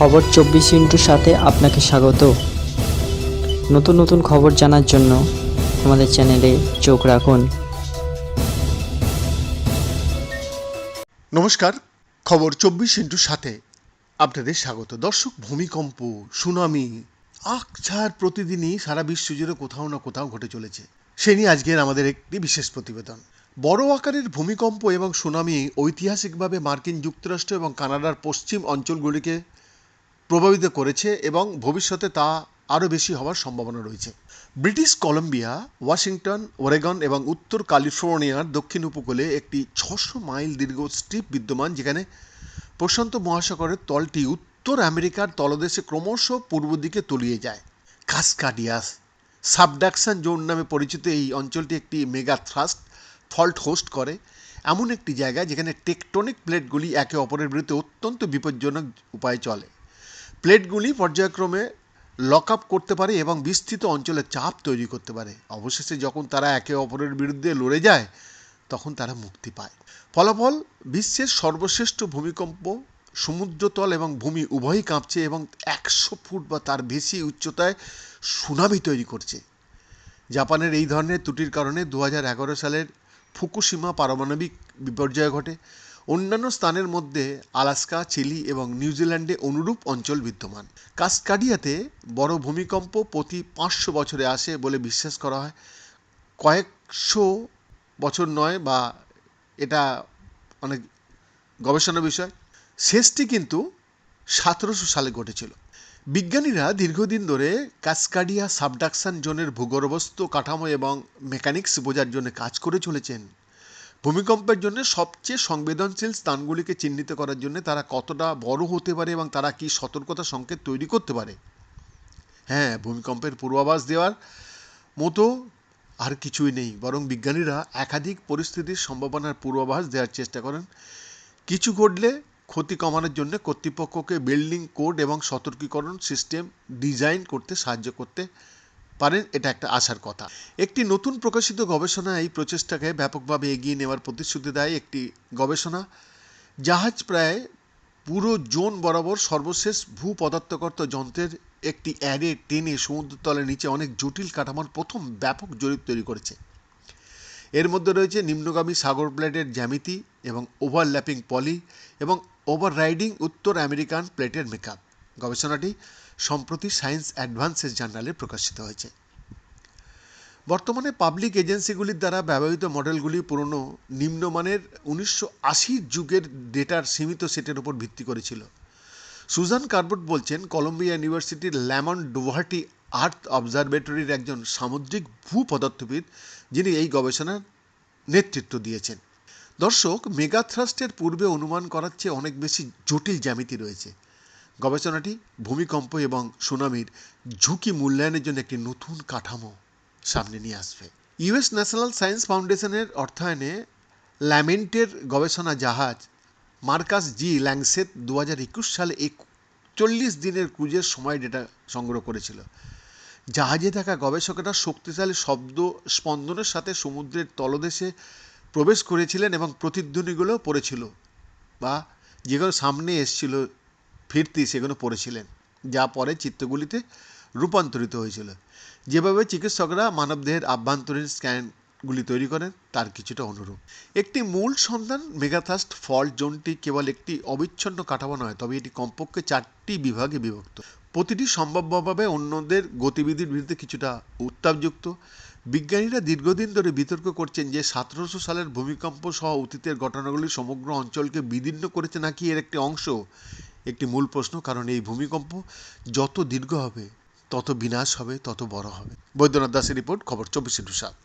খবর চব্বিশ ইন্টুর সাথে আপনাকে স্বাগত। নতুন নতুন খবর জানার জন্য আমাদের চ্যানেলে চোখ রাখুন। নমস্কার, খবর চব্বিশ ইন্টুর সাথে আপনাদের স্বাগত। দর্শক, ভূমিকম্প, সুনামি আকছার প্রতিদিনই সারা বিশ্ব জুড়ে কোথাও না কোথাও ঘটে চলেছে। সে নিয়ে আজকের আমাদের একটি বিশেষ প্রতিবেদন। বড় আকারের ভূমিকম্প এবং সুনামি ঐতিহাসিকভাবে মার্কিন যুক্তরাষ্ট্র এবং কানাডার পশ্চিম অঞ্চলগুলিকে প্রভাবিত করেছে এবং ভবিষ্যতে তা আরও বেশি হওয়ার সম্ভাবনা রয়েছে। ব্রিটিশ কলম্বিয়া, ওয়াশিংটন, ওরেগন এবং উত্তর ক্যালিফোর্নিয়ার দক্ষিণ উপকূলে একটি ছশো মাইল দীর্ঘ স্ট্রিপ বিদ্যমান যেখানে প্রশান্ত মহাসাগরের তলটি উত্তর আমেরিকার তলদেশে ক্রমশ পূর্ব দিকে তলিয়ে যায়। কাসকাডিয়াস সাবডাকশন জোন নামে পরিচিত এই অঞ্চলটি একটি মেগা থ্রাস্ট ফল্ট হোস্ট করে। এমন একটি জায়গা যেখানে টেকটনিক প্লেটগুলি একে অপরের বিরুদ্ধে অত্যন্ত বিপজ্জনক উপায়ে চলে। প্লেটগুলি পর্যায়ক্রমে লক আপ করতে পারে এবং বিস্তৃত অঞ্চলে চাপ তৈরি করতে পারে। অবশেষে যখন তারা একে অপরের বিরুদ্ধে লড়ে যায়, তখন তারা মুক্তি পায়। ফলাফল, বিশ্বের সর্বশ্রেষ্ঠ ভূমিকম্প, সমুদ্রতল এবং ভূমি উভয়ই কাঁপছে এবং একশো ফুট বা তার বেশি উচ্চতায় সুনামি তৈরি করছে। জাপানের এই ধরনের ত্রুটির কারণে দু হাজার এগারো সালের ফুকুশিমা পারমাণবিক বিপর্যয় ঘটে। অন্যান্য স্থানের মধ্যে আলাস্কা, চিলি এবং নিউজিল্যান্ডে অনুরূপ অঞ্চল বিদ্যমান। কাসকাডিয়াতে বড় ভূমিকম্প প্রতি পাঁচশো বছরে আসে বলে বিশ্বাস করা হয়। কয়েকশো বছর নয় বা এটা অনেক গবেষণা বিষয়। শেষটি কিন্তু সতেরোশো সালে ঘটেছিল। বিজ্ঞানীরা দীর্ঘদিন ধরে কাসকাডিয়া সাবডাকশন জোনের ভূগর্ভস্থ কাঠামো এবং মেকানিক্স বোঝার জন্য কাজ করে চলেছেন। ভূমিকম্পের জন্য সবচেয়ে সংবেদনশীল স্থানগুলিকে চিহ্নিত করার জন্য তারা কতটা বড় হতে পারে এবং তারা কি সতর্কতা সংকেত তৈরি করতে পারে? হ্যাঁ ভূমিকম্পের পূর্বাভাস দেওয়ার মতো আর কিছুই নেই। বরং বিজ্ঞানীরা একাধিক পরিস্থিতির সম্ভাবনার পূর্বাভাস দেওয়ার চেষ্টা করেন। কিছু ঘটলে ক্ষতি কমানোর জন্য কর্তৃপক্ষকে বিল্ডিং কোড এবং সতর্কীকরণ সিস্টেম ডিজাইন করতে সাহায্য করতে পারেন এটা একটা আশার কথা। একটি নতুন প্রকাশিত গবেষণা এই প্রচেষ্টাকে ব্যাপকভাবে এগিয়ে নেওয়ার প্রতিশ্রুতি দেয় একটি গবেষণা। জাহাজ প্রায় পুরো জোন বরাবর সর্বশেষ ভূ পদার্থকর্ত যন্ত্রের একটি অ্যারে টেনে সমুদ্রতলের নিচে অনেক জটিল কাঠামোর প্রথম ব্যাপক জরিপ তৈরি করেছে। এর মধ্যে রয়েছে নিম্নগামী সাগর প্লেটের জ্যামিতি এবং ওভারল্যাপিং পলি এবং ওভাররাইডিং উত্তর আমেরিকান প্লেটের মেকআপ গবেষণাটি সম্প্রতি সায়েন্স অ্যাডভান্সেস জার্নালে প্রকাশিত হয়েছে। বর্তমানে পাবলিক এজেন্সিগুলির দ্বারা ব্যবহৃত মডেলগুলি পুরনো নিম্নমানের উনিশশো যুগের ডেটার সীমিত সেটের উপর ভিত্তি করেছিল সুজান কার্বট বলছেন, কলম্বিয়া ইউনিভার্সিটির ল্যামন ডোভার্টি আর্থ অবজারভেটরির একজন সামুদ্রিক ভূপদার্থবিদ যিনি এই গবেষণার নেতৃত্ব দিয়েছেন। দর্শক, মেগাথ্রাস্টের পূর্বে অনুমান করার চেয়ে অনেক বেশি জটিল জ্যামিতি রয়েছে। গবেষণাটি ভূমিকম্প এবং সুনামির ঝুঁকি মূল্যায়নের জন্য একটি নতুন কাঠামো সামনে নিয়ে আসবে। ইউএস ন্যাশনাল সায়েন্স ফাউন্ডেশনের অর্থায়নে ল্যামেন্টের গবেষণা জাহাজ মার্কাস জি ল্যাংসেট দু হাজার একুশ সালে একচল্লিশ দিনের ক্রুজের সময় ডেটা সংগ্রহ করেছিল। জাহাজে থাকা গবেষকেরা শক্তিশালী শব্দ স্পন্দনের সাথে সমুদ্রের তলদেশে প্রবেশ করেছিলেন এবং প্রতিধ্বনিগুলো পড়েছিল বা যেগুলো সামনে এসছিল ফিরতি সেগুলো পড়েছিলেন, যা পরে চিত্রগুলিতে রূপান্তরিত হয়েছিল। যেভাবে চিকিৎসকরা মানবদেহের আভ্যন্তরীণ স্ক্যানগুলি তৈরি করেন, তার কিছুটা অনুরূপ। একটি মূল সন্ধান মেগাথাস্ট ফল্ট জোনটি কেবল একটি অবিচ্ছন্ন কাঠামো নয়, তবে এটি কমপক্ষে চারটি বিভাগে বিভক্ত। প্রতিটি সম্ভাব্যভাবে অন্যদের গতিবিধির বিরুদ্ধে কিছুটা উত্তাপযুক্ত। বিজ্ঞানীরা দীর্ঘদিন ধরে বিতর্ক করছেন যে সতেরোশো সালের ভূমিকম্প সহ অতীতের ঘটনাগুলি সমগ্র অঞ্চলকে বিদীর্ণ করেছে নাকি এর একটি অংশ। একটি মূল প্রশ্ন, কারণ এই ভূমিকম্প যত দীর্ঘ হবে, তত বিনাশ হবে, তত বড় হবে। বৈদ্যনাথ দাসের রিপোর্ট, খবর চব্বিশে সাত।